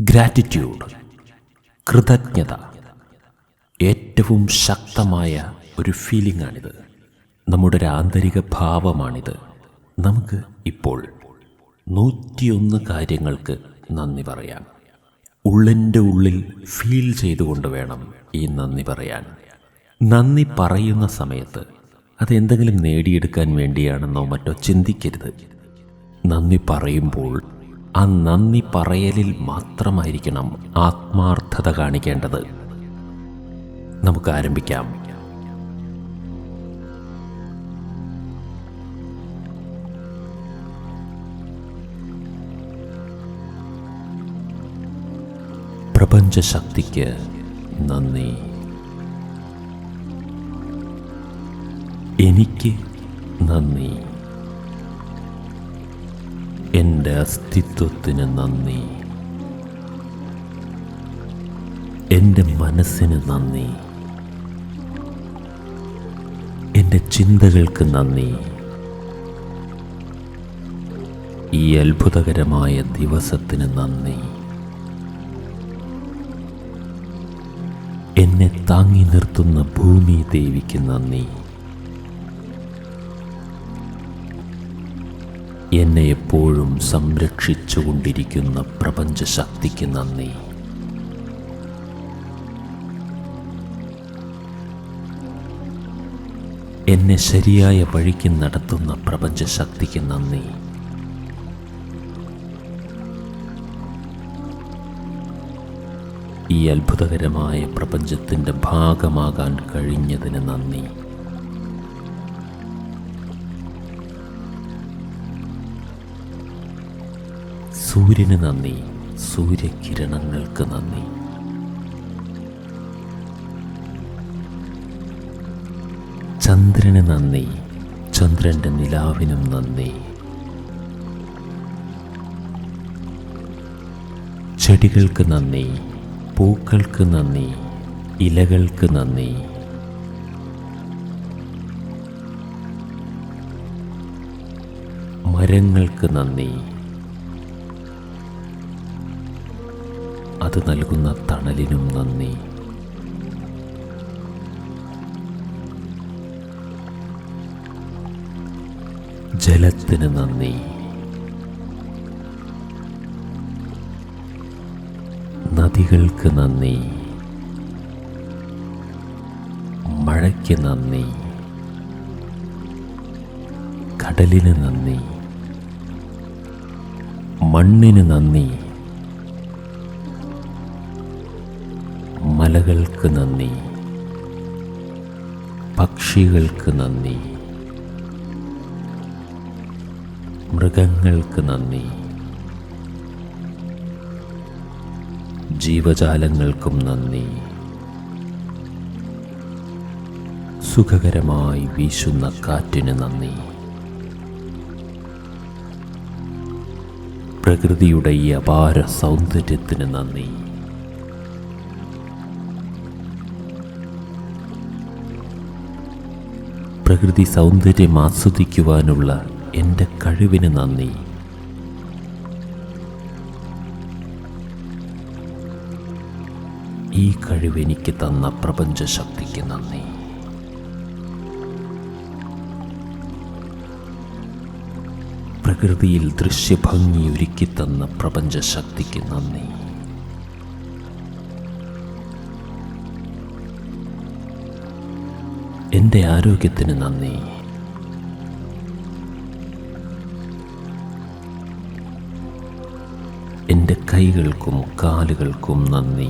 Gratitude കൃതജ്ഞത. ഏറ്റവും ശക്തമായ ഒരു ഫീലിംഗ് ആണിത് നമ്മുടെ ഒരു ആന്തരിക ഭാവമാണിത്. നമുക്ക് ഇപ്പോൾ നൂറ്റിയൊന്ന് കാര്യങ്ങൾക്ക് നന്ദി പറയാം. ഉള്ളിന്റെ ഉള്ളിൽ ഫീൽ ചെയ്തുകൊണ്ട് വേണം ഈ നന്ദി പറയാൻ. നന്ദി പറയുന്ന സമയത്ത് അതെന്തെങ്കിലും നേടിയെടുക്കാൻ വേണ്ടിയാണെന്നോ മറ്റോ ചിന്തിക്കരുത്. നന്ദി പറയുമ്പോൾ ആ നന്ദി പറയലിൽ മാത്രമായിരിക്കണം ആത്മാർത്ഥത കാണിക്കേണ്ടത്. നമുക്ക് ആരംഭിക്കാം. പ്രപഞ്ചശക്തിക്ക് നന്ദി. എനിക്ക് നന്ദി. എന്റെ അസ്തിത്വത്തിന് നന്ദി. എന്റെ മനസ്സിന് നന്ദി. എന്റെ ചിന്തകൾക്ക് നന്ദി. ഈ അത്ഭുതകരമായ ദിവസത്തിന് നന്ദി. എന്നെ താങ്ങി നിർത്തുന്ന ഭൂമി ദേവിക്ക് നന്ദി. എന്നെ എപ്പോഴും സംരക്ഷിച്ചുകൊണ്ടിരിക്കുന്ന പ്രപഞ്ചശക്തിക്ക് നന്ദി. എന്നെ ശരിയായ വഴിക്ക് നടത്തുന്ന പ്രപഞ്ചശക്തിക്ക് നന്ദി. ഈ അത്ഭുതകരമായ പ്രപഞ്ചത്തിന്റെ ഭാഗമാകാൻ കഴിഞ്ഞതിന് നന്ദി. സൂര്യന് നന്ദി. സൂര്യകിരണങ്ങൾക്ക് നന്ദി. ചന്ദ്രന് നന്ദി. ചന്ദ്രന്റെ നിലാവിനും നന്ദി. ചെടികൾക്ക് നന്ദി. പൂക്കൾക്ക് നന്ദി. ഇലകൾക്ക് നന്ദി. മരങ്ങൾക്ക് നന്ദി. അത് നൽകുന്ന തണലിനും നന്ദി. ജലത്തിന് നന്ദി. നദികൾക്ക് നന്ദി. മഴയ്ക്ക് നന്ദി. കടലിന് നന്ദി. മണ്ണിന് നന്ദി. മലകൾക്ക് നന്ദി. പക്ഷികൾക്ക് നന്ദി. മൃഗങ്ങൾക്ക് നന്ദി. ജീവജാലങ്ങൾക്കും നന്ദി. സുഖകരമായി വീശുന്ന കാറ്റിന് നന്ദി. പ്രകൃതിയുടെ ഈ അപാര സൗന്ദര്യത്തിന് നന്ദി. പ്രകൃതി സൗന്ദര്യം ആസ്വദിക്കുവാനുള്ള എന്റെ കഴിവിന് നന്ദി. ഈ കഴിവ് എനിക്ക് തന്ന പ്രപഞ്ചശക്തിക്ക് നന്ദി. പ്രകൃതിയിൽ ദൃശ്യഭംഗി ഒരുക്കി തന്ന പ്രപഞ്ചശക്തിക്ക് നന്ദി. എന്റെ ആരോഗ്യത്തിന് നന്ദി. എന്റെ കൈകൾക്കും കാലുകൾക്കും നന്ദി.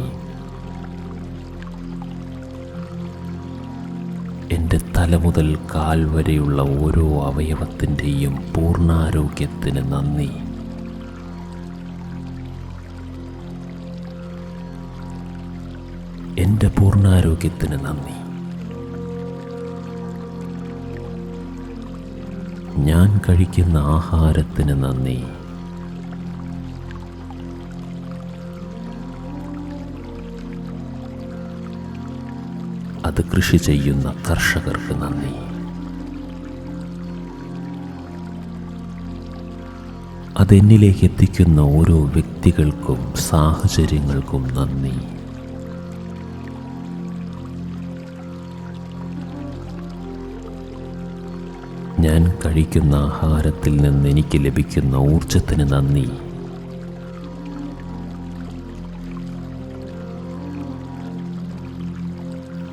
എന്റെ തല മുതൽ കാൽ വരെയുള്ള ഓരോ അവയവത്തിന്റെയും പൂർണാരോഗ്യത്തിന് നന്ദി. എന്റെ പൂർണാരോഗ്യത്തിന് നന്ദി. ഞാൻ കഴിക്കുന്ന ആഹാരത്തിന് നന്ദി. അത് കൃഷി ചെയ്യുന്ന കർഷകർക്ക് നന്ദി. അതെന്നിലേക്ക് എത്തിക്കുന്ന ഓരോ വ്യക്തികൾക്കും സാഹചര്യങ്ങൾക്കും നന്ദി. ഞാൻ കഴിക്കുന്ന ആഹാരത്തിൽ നിന്ന് എനിക്ക് ലഭിക്കുന്ന ഊർജത്തിന് നന്ദി.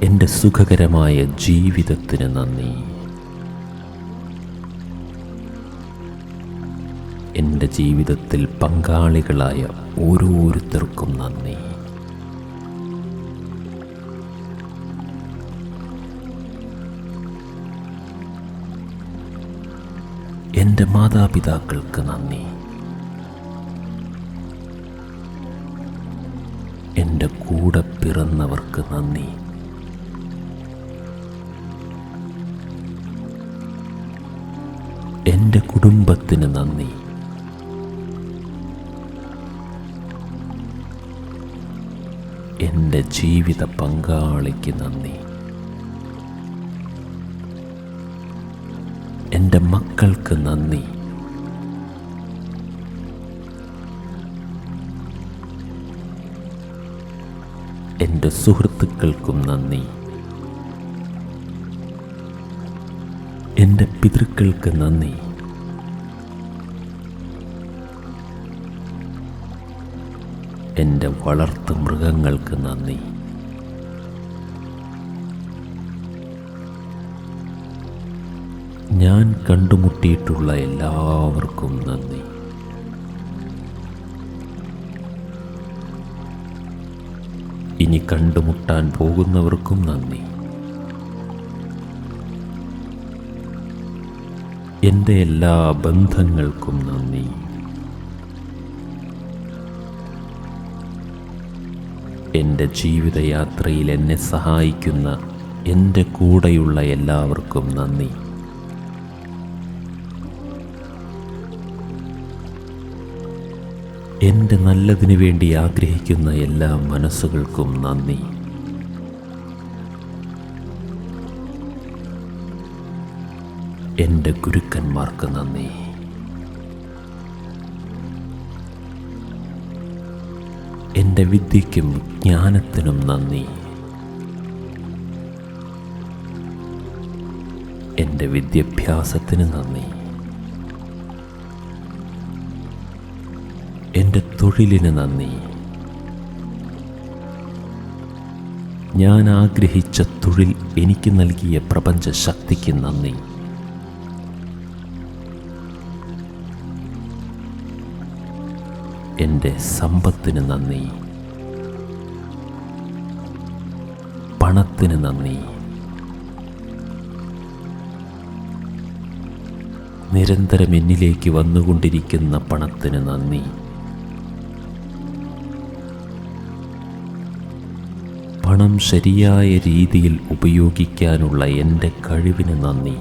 എന്റെ സുഖകരമായ ജീവിതത്തിന് നന്ദി. എന്റെ ജീവിതത്തിൽ പങ്കാളികളായ ഓരോരുത്തർക്കും നന്ദി. എന്റെ മാതാപിതാക്കൾക്ക് നന്ദി. എന്റെ കൂടെ പിറന്നവർക്ക് നന്ദി. എന്റെ കുടുംബത്തിന് നന്ദി. എന്റെ ജീവിത പങ്കാളിക്ക് നന്ദി. എന്റെ മക്കൾക്ക് നന്ദി. എന്റെ സുഹൃത്തുക്കൾക്കും നന്ദി. എന്റെ പിതൃക്കൾക്ക് നന്ദി. എന്റെ വളർത്തു മൃഗങ്ങൾക്ക് നന്ദി. ഞാൻ കണ്ടുമുട്ടിയിട്ടുള്ള എല്ലാവർക്കും നന്ദി. ഇനി കണ്ടുമുട്ടാൻ പോകുന്നവർക്കും നന്ദി. എന്റെ എല്ലാ ബന്ധങ്ങൾക്കും നന്ദി. എന്റെ ജീവിതയാത്രയിൽ എന്നെ സഹായിക്കുന്ന എന്റെ കൂടെയുള്ള എല്ലാവർക്കും നന്ദി. എന്റെ നല്ലതിനു വേണ്ടി ആഗ്രഹിക്കുന്ന എല്ലാ മനസ്സുകൾക്കും നന്ദി. എന്റെ ഗുരുക്കന്മാർക്ക് നന്ദി. എന്റെ വിദ്യയ്ക്കും ജ്ഞാനത്തിനും നന്ദി. എന്റെ വിദ്യാഭ്യാസത്തിന് നന്ദി. എന്റെ തൊഴിലിന് നന്ദി. ഞാൻ ആഗ്രഹിച്ച തൊഴിൽ എനിക്ക് നൽകിയ പ്രപഞ്ച ശക്തിക്ക് നന്ദി. എന്റെ സമ്പത്തിന് നന്ദി. പണത്തിന് നന്ദി. നിരന്തരം എന്നിലേക്ക് വന്നുകൊണ്ടിരിക്കുന്ന പണത്തിന് നന്ദി. പണം ശരിയായ രീതിയിൽ ഉപയോഗിക്കാനുള്ള എന്റെ കഴിവിന് നന്ദി.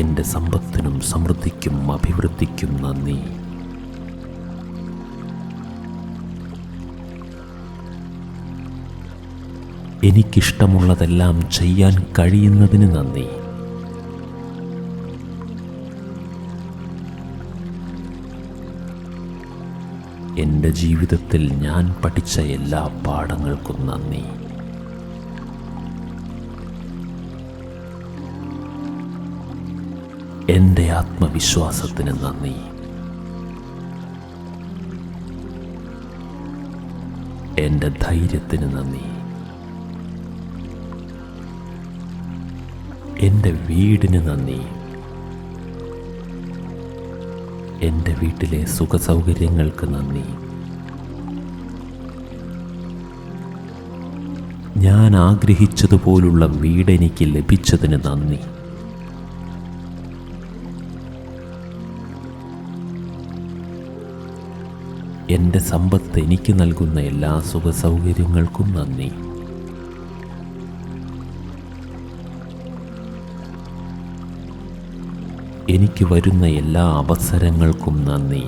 എന്റെ സമ്പത്തിനും സമൃദ്ധിക്കും അഭിവൃദ്ധിക്കും നന്ദി. എനിക്കിഷ്ടമുള്ളതെല്ലാം ചെയ്യാൻ കഴിയുന്നതിന് നന്ദി. എന്റെ ജീവിതത്തിൽ ഞാൻ പഠിച്ച എല്ലാ പാഠങ്ങൾക്കും നന്ദി. എന്റെ ആത്മവിശ്വാസത്തിന് നന്ദി. എന്റെ ധൈര്യത്തിന് നന്ദി. എന്റെ വീടിന് നന്ദി. എന്റെ വീട്ടിലെ സുഖസൗകര്യങ്ങൾക്ക് നന്ദി. ഞാൻ ആഗ്രഹിച്ചതുപോലുള്ള വീട് എനിക്ക് ലഭിച്ചതിന് നന്ദി. എന്റെ സമ്പത്ത് എനിക്ക് നൽകുന്ന എല്ലാ സുഖസൗകര്യങ്ങൾക്കും നന്ദി. എനിക്ക് വരുന്ന എല്ലാ അവസരങ്ങൾക്കും നന്ദി.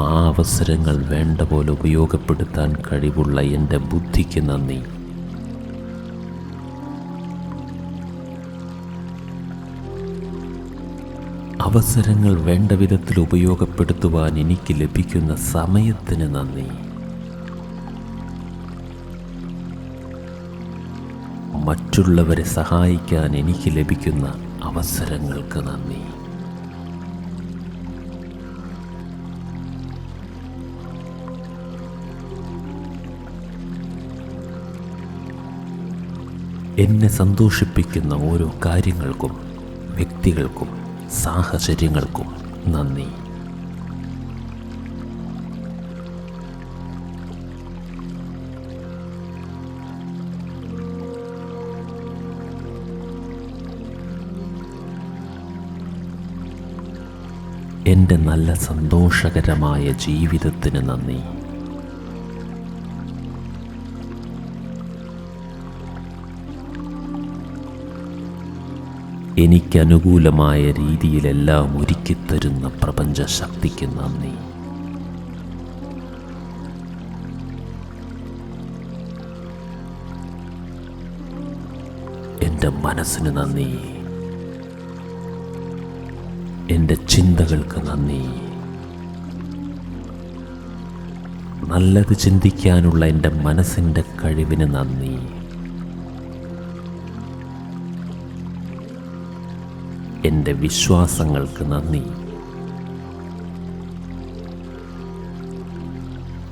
ആ അവസരങ്ങൾ വേണ്ട പോലെ ഉപയോഗപ്പെടുത്താൻ കഴിവുള്ള എന്റെ ബുദ്ധിക്ക് നന്ദി. അവസരങ്ങൾ വേണ്ട വിധത്തിൽ ഉപയോഗപ്പെടുത്തുവാൻ എനിക്ക് ലഭിക്കുന്ന സമയത്തിന് നന്ദി. മറ്റുള്ളവരെ സഹായിക്കാൻ എനിക്ക് ലഭിക്കുന്ന അവസരങ്ങൾക്ക് നന്ദി. എന്നെ സന്തോഷിപ്പിക്കുന്ന ഓരോ കാര്യങ്ങൾക്കും വ്യക്തികൾക്കും സാഹചര്യങ്ങൾക്കും നന്ദി. എന്റെ നല്ല സന്തോഷകരമായ ജീവിതത്തിന് നന്ദി. എനിക്കനുകൂലമായ രീതിയിലെല്ലാം ഒരുക്കിത്തരുന്ന പ്രപഞ്ച ശക്തിക്ക് നന്ദി. എന്റെ മനസ്സിന് നന്ദി. എന്റെ ചിന്തകൾക്ക് നന്ദി. നല്ലത് ചിന്തിക്കാനുള്ള എന്റെ മനസ്സിന്റെ കഴിവിന് നന്ദി. എന്റെ വിശ്വാസങ്ങൾക്ക് നന്ദി.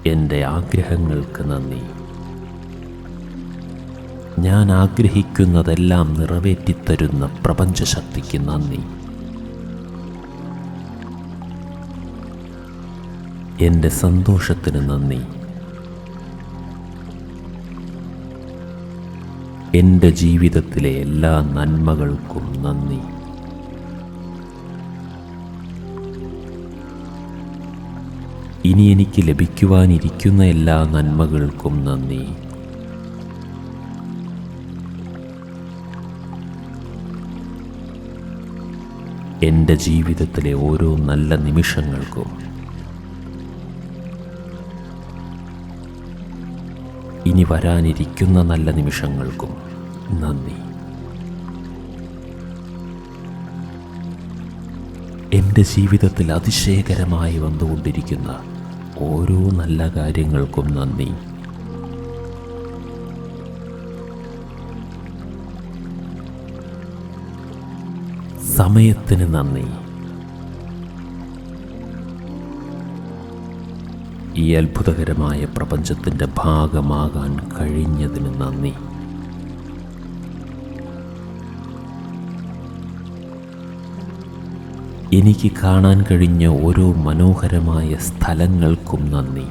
എന്റെ ആഗ്രഹങ്ങൾക്ക് നന്ദി. ഞാൻ ആഗ്രഹിക്കുന്നതെല്ലാം നിറവേറ്റിത്തരുന്ന പ്രപഞ്ചശക്തിക്ക് നന്ദി. എന്റെ സന്തോഷത്തിന് നന്ദി. എന്റെ ജീവിതത്തിലെ എല്ലാ നന്മകൾക്കും നന്ദി. ഇനി എനിക്ക് ലഭിക്കുവാനിരിക്കുന്ന എല്ലാ നന്മകൾക്കും നന്ദി. എന്റെ ജീവിതത്തിലെ ഓരോ നല്ല നിമിഷങ്ങൾക്കും ഇനി വരാനിരിക്കുന്ന നല്ല നിമിഷങ്ങൾക്കും നന്ദി. എന്റെ ജീവിതത്തിൽ അതിശയകരമായി വന്നുകൊണ്ടിരിക്കുന്ന ഓരോ നല്ല കാര്യങ്ങൾക്കും നന്ദി. സമയത്തിന് നന്ദി. ഈ അത്ഭുതകരമായ പ്രപഞ്ചത്തിന്റെ ഭാഗമാകാൻ കഴിഞ്ഞതിന് നന്ദി. എനിക്ക് കാണാൻ കഴിഞ്ഞ ഓരോ മനോഹരമായ സ്ഥലങ്ങൾക്കും നന്ദി.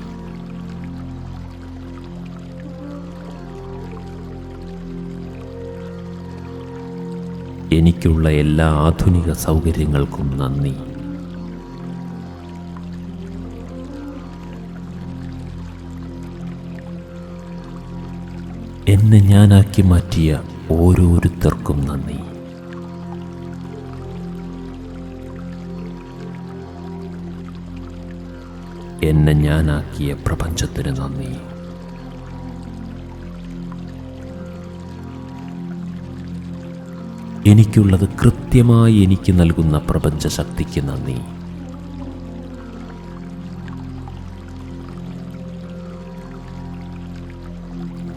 എനിക്കുള്ള എല്ലാ ആധുനിക സൗകര്യങ്ങൾക്കും നന്ദി. എന്നെ ഞാനാക്കി മാറ്റിയ ഓരോരുത്തർക്കും നന്ദി. എന്നെ ഞാനാക്കിയ പ്രപഞ്ചത്തിന് നന്ദി. എനിക്കുള്ളത് കൃത്യമായി എനിക്ക് നൽകുന്ന പ്രപഞ്ചശക്തിക്ക് നന്ദി.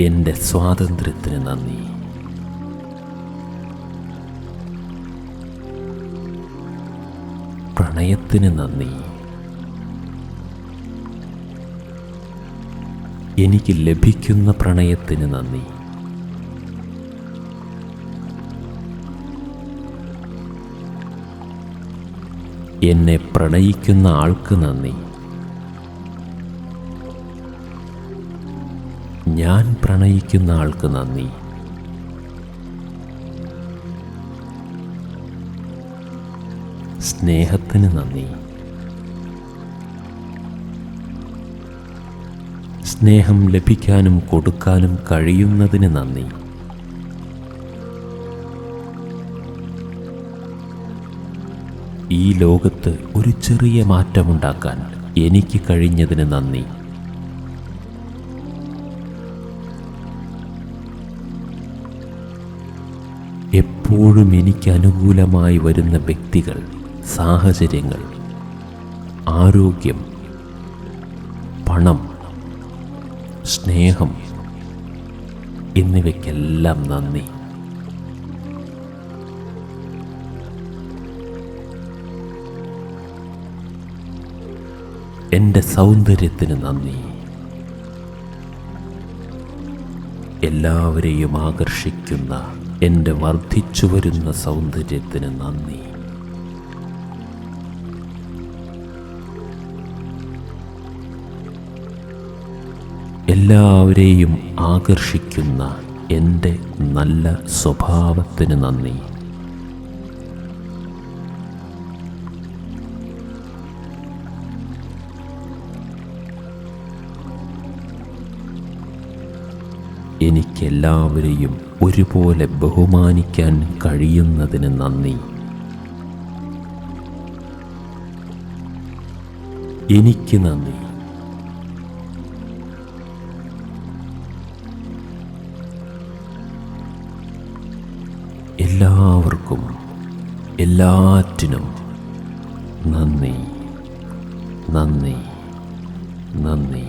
എന്റെ സ്വാതന്ത്ര്യത്തിന് നന്ദി. പ്രണയത്തിന് നന്ദി. എനിക്ക് ലഭിക്കുന്ന പ്രണയത്തിന് നന്ദി. എന്നെ പ്രണയിക്കുന്ന ആൾക്ക് നന്ദി. ഞാൻ പ്രണയിക്കുന്ന ആൾക്ക് നന്ദി. സ്നേഹത്തിന് നന്ദി. സ്നേഹം ലഭിക്കാനും കൊടുക്കാനും കഴിയുന്നതിന് നന്ദി. ഈ ലോകത്ത് ഒരു ചെറിയ മാറ്റമുണ്ടാക്കാൻ എനിക്ക് കഴിഞ്ഞതിന് നന്ദി. എപ്പോഴും എനിക്ക് അനുകൂലമായി വരുന്ന വ്യക്തികൾ സാഹചര്യങ്ങൾ ആരോഗ്യം പണം സ്നേഹം എന്നിവയ്ക്കെല്ലാം നന്ദി. എന്റെ സൗന്ദര്യത്തിന് നന്ദി. എല്ലാവരെയും ആകർഷിക്കുന്ന എന്റെ വർദ്ധിച്ചു വരുന്ന സൗന്ദര്യത്തിന് നന്ദി. എല്ലാവരെയും ആകർഷിക്കുന്ന എന്റെ നല്ല സ്വഭാവത്തിന് നന്ദി. എനിക്കെല്ലാവരെയും ഒരുപോലെ ബഹുമാനിക്കാൻ കഴിയുന്നതിന് നന്ദി. എനിക്ക് നന്ദി. എല്ലാവർക്കും എല്ലാറ്റിനും നന്ദി നന്ദി നന്ദി.